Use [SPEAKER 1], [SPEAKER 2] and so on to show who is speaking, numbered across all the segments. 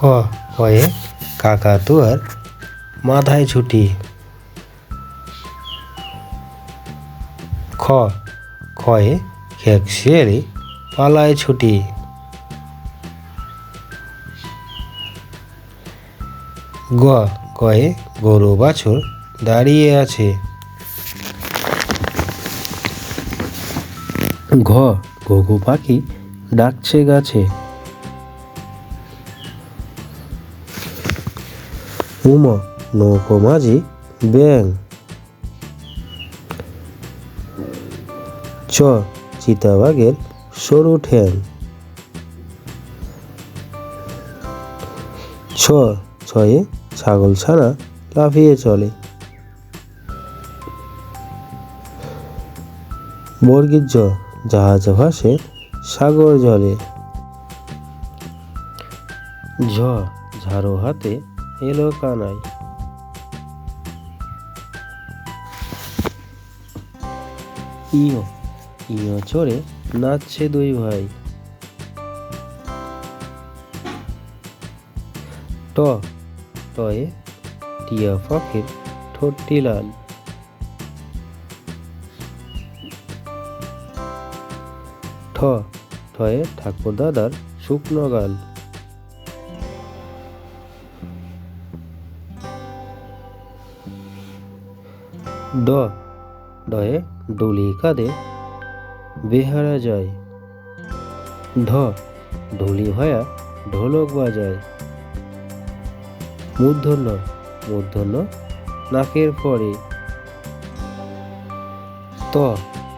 [SPEAKER 1] ক কয়ে কাকাতুয়ার মাথায় ছুটি। খ খয়ে খেক শিয়ারে পালায় ছুটি। গ গয়ে গরু বাছুর দাঁড়িয়ে আছে। ঘ ঘুঘু পাখি ডাকছে গাছে। উম, নৌকো মাঝি, ব্যাং। চ, চিতাবাঘের সরু ঠ্যাং। ছ, ছয়ে ছাগল ছানা লাফিয়ে চলে। বর্গীর জাহাজ ভাসে সাগর জলে। ঝ, ঝাড়ু হাতে এলো কানাই ইয় ইয় চড়ে নাচছে দুই ভাই। ট, টয়ে টিয়া পাখির ঠোঁটটি লাল। ঠ ঠয়ে ঠাকুর দাদার শুকনো গাল। ড ডয়ে ডুলি কাঁধে বেহারা যায়। ঢ ঢুলি ভয়া ঢোলক বাজায়। মূর্ধন্য। মূর্ধন্য নাকের পরে। ত।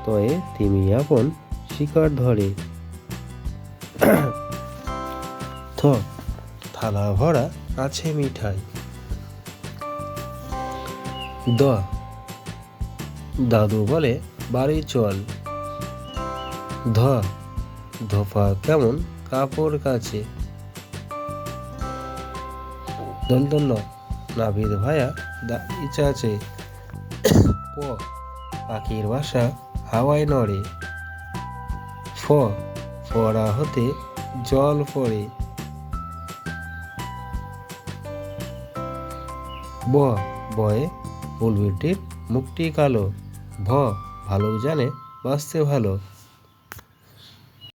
[SPEAKER 1] তয়ে তিমি আপন শিকার ধরে। থ। থালা ভরা আছে মিঠাই। দ। দাদু বলে, বাড়ি চল। ধ ধোপা কেমন? কাপড় কাছে দন্তন্য, নাবিদ ভায়া ইচ্ছা আছে প, পাখির বাসা হাওয়ায় নড়ে। ফ ফড়া হতে জল পড়ে। ব, বয়ে বুলবিটির মুখটি কালো। ভ ভালো জানে বাঁচতে ভালো।